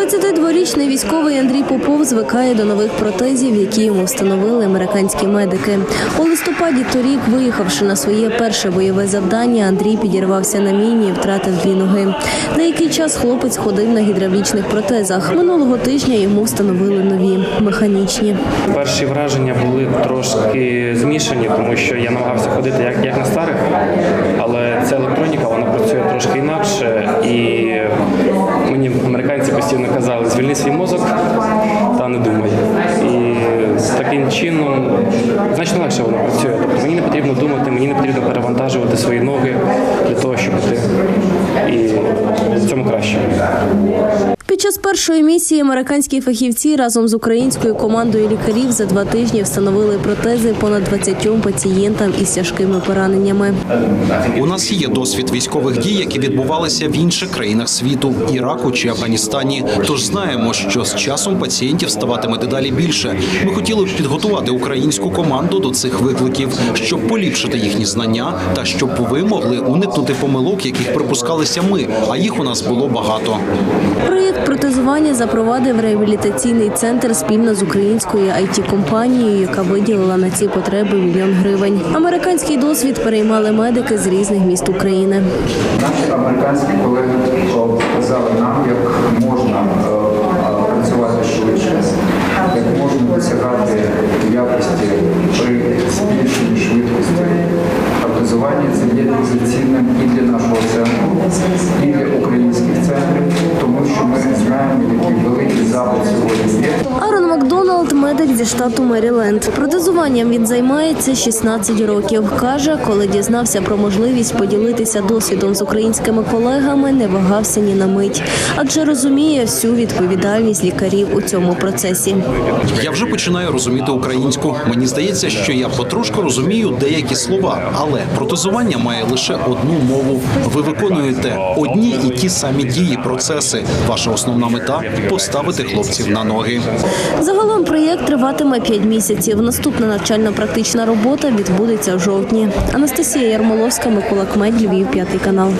22-річний військовий Андрій Попов звикає до нових протезів, які йому встановили американські медики. У листопаді торік, виїхавши на своє перше бойове завдання, Андрій підірвався на міні і втратив дві ноги. Деякий час хлопець ходив на гідравлічних протезах. Минулого тижня йому встановили нові механічні. Перші враження були трошки змішані, тому що я намагався ходити як, як на старих, але ця електроніка вона працює трошки інакше. І постійно казали, звільни свій мозок та не думай. І таким чином значно легше воно працює. Тобто мені не потрібно думати, мені не потрібно перевантажувати свої ноги для того, щоб іти. Під час першої місії американські фахівці разом з українською командою лікарів за два тижні встановили протези понад 20 пацієнтам із тяжкими пораненнями. У нас є досвід військових дій, які відбувалися в інших країнах світу, Іраку чи Афганістані. Тож знаємо, що з часом пацієнтів ставатиме дедалі більше. Ми хотіли б підготувати українську команду до цих викликів, щоб поліпшити їхні знання та щоб ви могли уникнути помилок, яких припускалися ми. А їх у нас було багато. Проєкт запровадив реабілітаційний центр спільно з українською it компанією яка виділила на ці потреби мільйон гривень. Американський досвід переймали медики з різних міст України. Наші американські колеги показали медик зі штату Меріленд. Протезуванням він займається 16 років. каже, коли дізнався про можливість поділитися досвідом з українськими колегами, не вагався ні на мить, адже розуміє всю відповідальність лікарів у цьому процесі. Я вже починаю розуміти українську. Мені здається, що я потрошку розумію деякі слова, але протезування має лише одну мову. Ви виконуєте одні і ті самі дії, процеси. Ваша основна мета поставити хлопців на ноги. Загалом проєкт триватиме 5 місяців. Наступна навчально-практична робота відбудеться в жовтні. Анастасія Ярмоловська, Микола Кмедь, Львів, п'ятий канал.